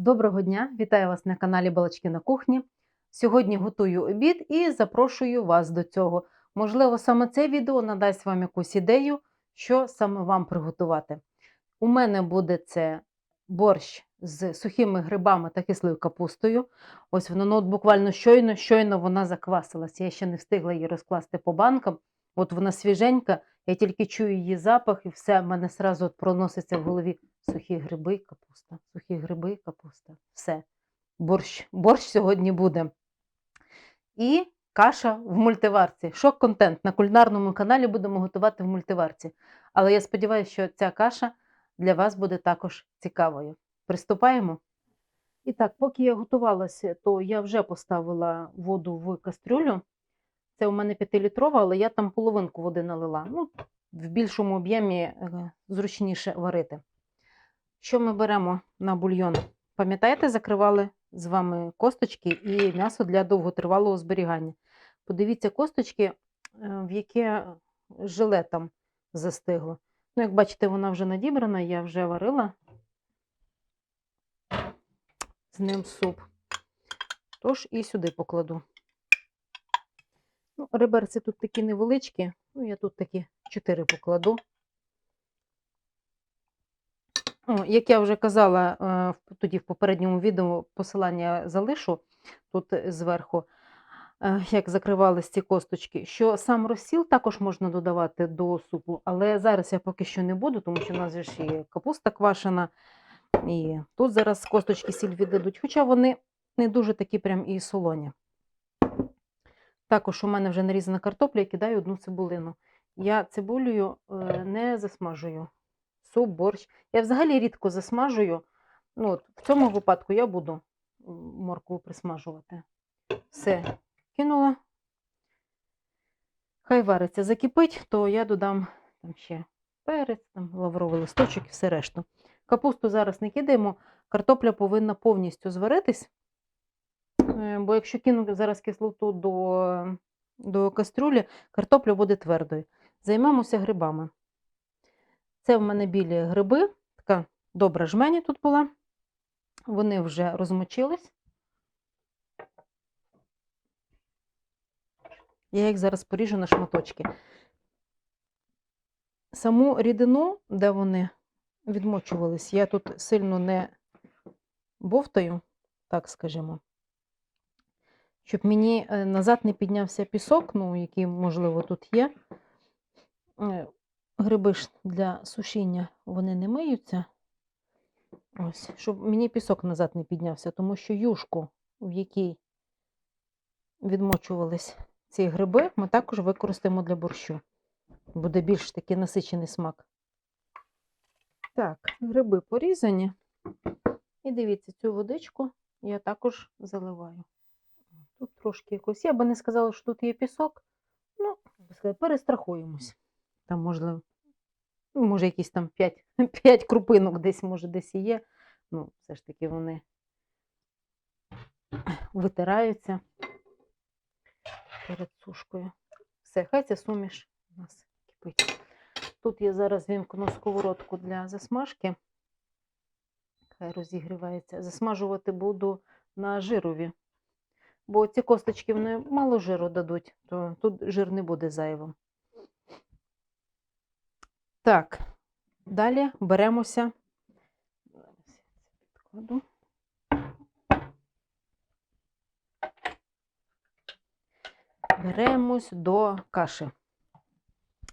Доброго дня! Вітаю вас на каналі Балачки на кухні. Сьогодні готую обід і запрошую вас до цього. Можливо, саме це відео надасть вам якусь ідею, що саме вам приготувати. У мене буде це борщ з сухими грибами та кислою капустою. Ось воно ну, от буквально щойно, щойно вона заквасилася. Я ще не встигла її розкласти по банкам. От вона свіженька, я тільки чую її запах, і все в мене сразу от проноситься в голові сухі гриби, капуста, сухі гриби, капуста. Все. Борщ, борщ сьогодні буде. І каша в мультиварці. Шок-контент. На кулінарному каналі будемо готувати в мультиварці. Але я сподіваюся, що ця каша для вас буде також цікавою. Приступаємо. І так, поки я готувалася, то я вже поставила воду в кастрюлю. Це у мене 5-літрова, але я там половинку води налила. Ну, в більшому об'ємі е, зручніше варити. Що ми беремо на бульйон? Пам'ятаєте, закривали з вами косточки і м'ясо для довготривалого зберігання. Подивіться косточки, е, в яке желе там застигло. Ну, як бачите, вона вже надібрана, я вже варила з ним суп. Тож і сюди покладу. Ну, реберці тут такі невеличкі, ну, я тут такі 4 покладу. О, Як я вже казала е, тоді в попередньому відео, посилання залишу тут е, зверху, е, як закривались ці косточки, що сам розсіл також можна додавати до супу, але зараз я поки що не буду, тому що в нас ж і капуста квашена, і тут зараз косточки сіль віддадуть, хоча вони не дуже такі прям і солоні. Також у мене вже нарізана картопля, я кидаю одну цибулину. Я цибулею е, не засмажую. Суп, борщ. Я взагалі рідко засмажую. Ну, от, в цьому випадку я буду моркву присмажувати. Все, кинула. Хай вариться, закипить, то я додам там ще перець, там, лавровий листочок і все решту. Капусту зараз не кидаємо, картопля повинна повністю зваритись. Е, Бо якщо кинути зараз кислоту до, до кастрюлі, картопля буде твердою. Займемося грибами. Це в мене білі гриби, така добра жмені тут була. Вони вже розмочились. Я їх зараз поріжу на шматочки. Саму рідину, де вони відмочувались, я тут сильно не бовтаю, так скажімо, щоб мені е, назад не піднявся пісок, ну, який, можливо, тут є. Е, Гриби ж для сушіння вони не миються. Ось, щоб мені пісок назад не піднявся, тому що юшку, в якій відмочувались ці гриби, ми також використаємо для борщу. Буде більш такий насичений смак. Так, гриби порізані. І дивіться, цю водичку я також заливаю. Тут трошки якось. Я би не сказала, що тут є пісок. Ну, перестрахуємось. Там, можливо, ну, може, якісь там 5, 5 крупинок десь, може, десь і є. Ну, все ж таки вони витираються перед сушкою. Все, хай ця суміш у нас кипить. Тут я зараз вімкну сковородку для засмажки. Хай розігрівається. Засмажувати буду на жирові. Бо ці косточки вони мало жиру дадуть, то тут жир не буде зайвим. Так, далі беремося. Відкладу. Беремось до каші.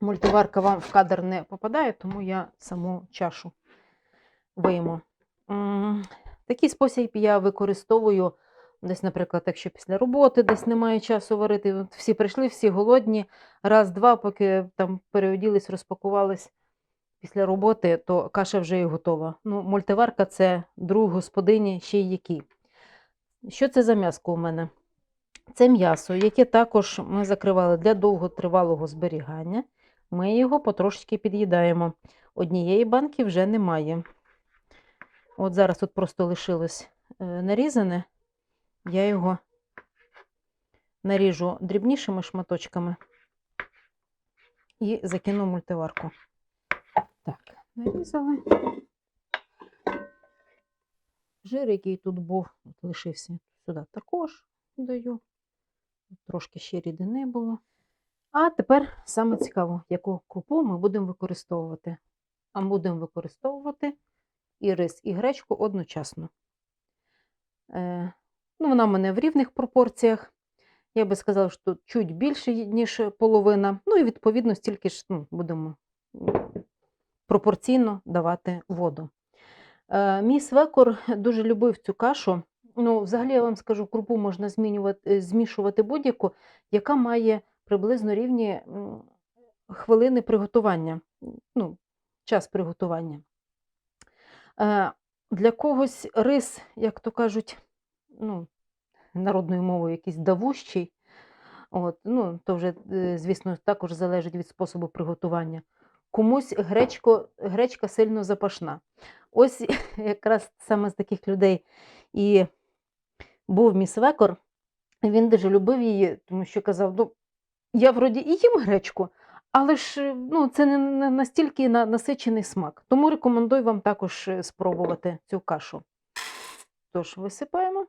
Мультиварка вам в кадр не попадає, тому я саму чашу вийму. Такий спосіб я використовую десь, наприклад, якщо після роботи десь немає часу варити. Всі прийшли, всі голодні. Раз-два, поки там переоділись, розпакувались після роботи, то каша вже і готова. Ну, мультиварка це друг господині ще й який. Що це за м'яско у мене? Це м'ясо, яке також ми закривали для довготривалого зберігання. Ми його потрошки під'їдаємо. Однієї банки вже немає. От зараз тут просто лишилось е, нарізане. Я його наріжу дрібнішими шматочками і закину мультиварку. Так, нарізали. Жир, який тут був, лишився сюди також даю. Трошки ще рідини було. А тепер саме цікаво, яку крупу ми будемо використовувати. А будемо використовувати і рис, і гречку одночасно. Е, ну, вона в мене в рівних пропорціях. Я би сказала, що чуть більше, ніж половина. Ну і відповідно стільки ж ну, будемо пропорційно давати воду. Е, мій свекор дуже любив цю кашу. Ну, взагалі, я вам скажу, крупу можна змінювати, змішувати будь-яку, яка має приблизно рівні хвилини приготування, ну, час приготування. Е, Для когось рис, як то кажуть, ну, народною мовою якийсь давущий. От, ну, то вже, е, звісно, також залежить від способу приготування. Комусь гречко, гречка сильно запашна. Ось якраз саме з таких людей і був мій свекор. Він дуже любив її, тому що казав: ну, я вроді і їм гречку, але ж ну, це не настільки насичений смак. Тому рекомендую вам також е, спробувати цю кашу. Тож, висипаємо.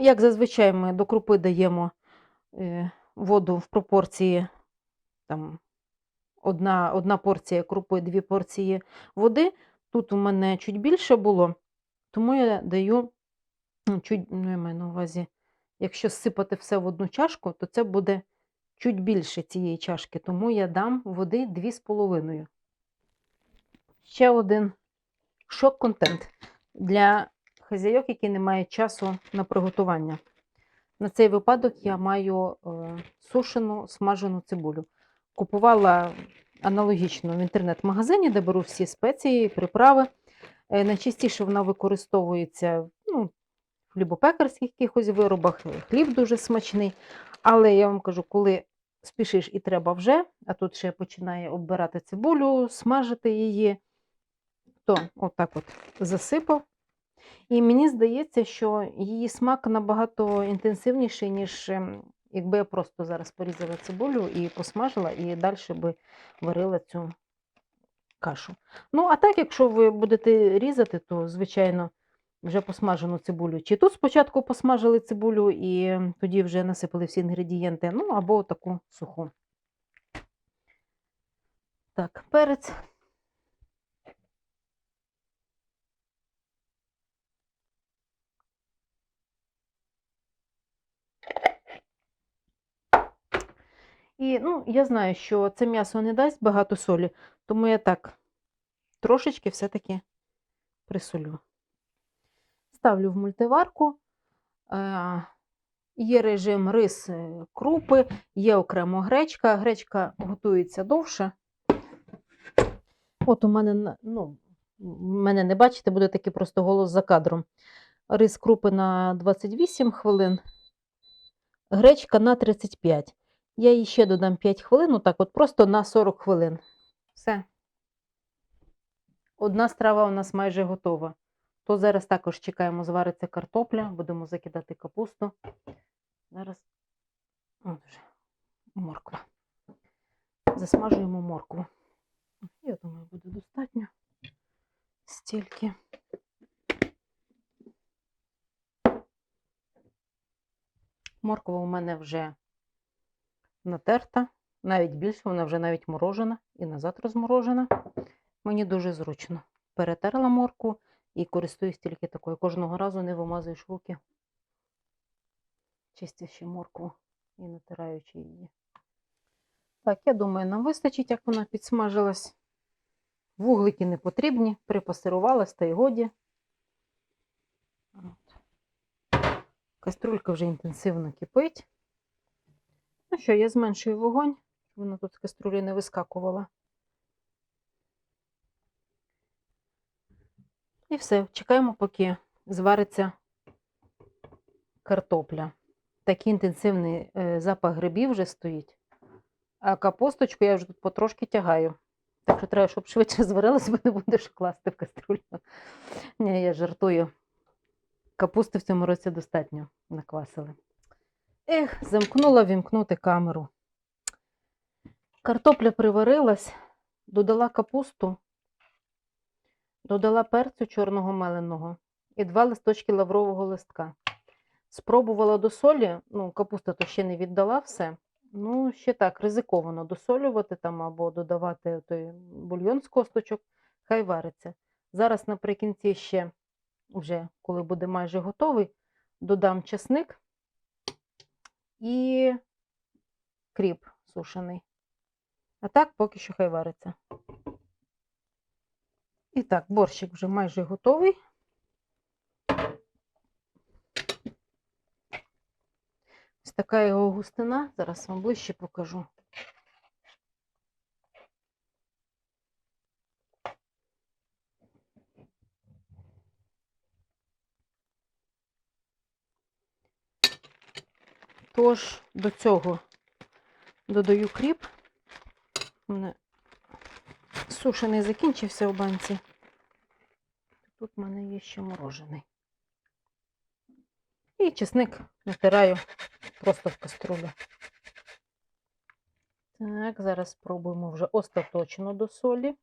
Як зазвичай, ми до крупи даємо е, воду в пропорції там, одна, одна порція крупи, дві порції води. Тут у мене чуть більше було, тому я даю ну, чуть, ну, я маю на увазі, якщо сипати все в одну чашку, то це буде чуть більше цієї чашки, тому я дам води 2,5. Ще один шок-контент для хазяйок, які не мають часу на приготування. На цей випадок я маю е, сушену смажену цибулю. Купувала аналогічно в інтернет-магазині, де беру всі спеції, приправи. Е, найчастіше вона використовується ну, в хлібопекарських якихось виробах, е, хліб дуже смачний. Але я вам кажу, коли спішиш і треба вже, а тут ще починає оббирати цибулю, смажити її, то отак от засипав. І мені здається, що її смак набагато інтенсивніший, ніж якби я просто зараз порізала цибулю і посмажила, і далі би варила цю кашу. Ну, а так, якщо ви будете різати, то, звичайно, вже посмажену цибулю. Чи тут спочатку посмажили цибулю і тоді вже насипали всі інгредієнти, ну або таку суху. Так, перець. І ну, я знаю, що це м'ясо не дасть багато солі, тому я так трошечки все-таки присолю. Ставлю в мультиварку. Е, Є режим рис е, крупи, є окремо гречка. Гречка готується довше. От у мене, ну, мене не бачите, буде такий просто голос за кадром. Рис крупи на 28 хвилин, гречка на 35. Я їй ще додам 5 хвилин, отак от просто на 40 хвилин. Все. Одна страва у нас майже готова. То зараз також чекаємо, звариться картопля, будемо закидати капусту. Зараз от вже морква. Засмажуємо моркву. Я думаю, буде достатньо. Стільки. Морква у мене вже натерта, навіть більше, вона вже навіть морожена і назад розморожена. Мені дуже зручно. Перетерла моркву і користуюсь тільки такою. Кожного разу не вимазуєш руки, чистячи моркву і натираючи її. Так, я думаю, нам вистачить, як вона підсмажилась. Вуглики не потрібні, припасирувалась та й годі. Каструлька вже інтенсивно кипить. Ну що, я зменшую вогонь, вона тут з каструлі не вискакувала. І все, чекаємо, поки звариться картопля. Такий інтенсивний е, запах грибів вже стоїть. А капусточку я вже тут потрошки тягаю. Так що треба, щоб швидше зварилась, бо не будеш класти в каструлю. Ні, я жартую. Капусти в цьому році достатньо наквасили. Ех, замкнула вімкнути камеру. Картопля приварилась, додала капусту. Додала перцю чорного меленого і два листочки лаврового листка. Спробувала до солі, ну, капуста то ще не віддала все. Ну, ще так, ризиковано досолювати там або додавати той бульйон з косточок, хай вариться. Зараз наприкінці ще, вже коли буде майже готовий, додам чесник і кріп сушений. А так поки що хай вариться. І так, борщик вже майже готовий. Ось така його густина. Зараз вам ближче покажу. Тож до цього додаю кріп. У мене сушений закінчився у банці. Тут в мене є ще морожений. І чесник натираю просто в каструлю. Так, зараз спробуємо вже остаточно до солі.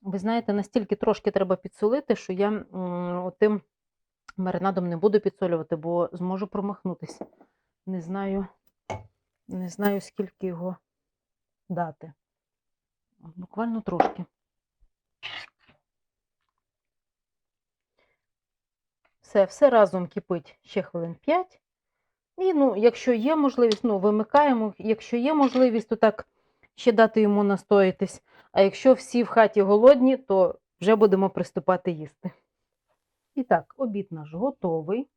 Ви знаєте, настільки трошки треба підсолити, що я м, тим маринадом не буду підсолювати, бо зможу промахнутися. Не знаю, не знаю, скільки його дати. Буквально трошки. Все, все разом кипить ще хвилин 5. І, ну, якщо є можливість, ну, вимикаємо. Якщо є можливість, то так ще дати йому настоятись. А якщо всі в хаті голодні, то вже будемо приступати їсти. І так, обід наш готовий.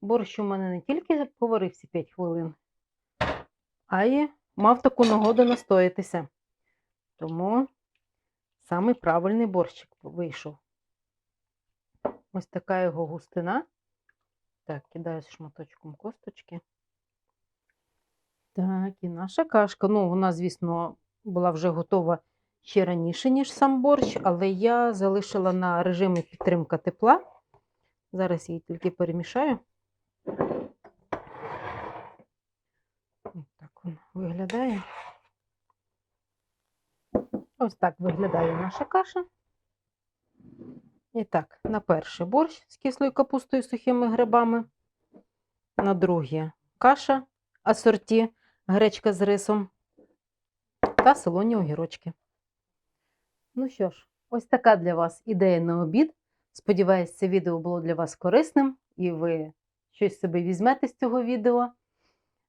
Борщ у мене не тільки поварився 5 хвилин, а й мав таку нагоду настоятися. Тому самий правильний борщик вийшов. Ось така його густина. Так, кидаю шматочком косточки. Так, і наша кашка. Ну, вона, звісно, була вже готова ще раніше, ніж сам борщ, але я залишила на режимі підтримка тепла. Зараз її тільки перемішаю. Ось так вона виглядає. Ось так виглядає наша каша. І так, на перший борщ з кислою капустою сухими грибами. На друге каша асорті, гречка з рисом та солоні огірочки. Ну що ж, ось така для вас ідея на обід. Сподіваюсь, це відео було для вас корисним і ви щось собі візьмете з цього відео.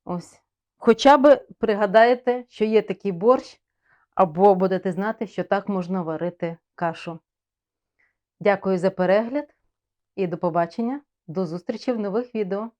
Ось. Хоча б пригадаєте, що є такий борщ, або будете знати, що так можна варити кашу. Дякую за перегляд і до побачення. До зустрічі в нових відео.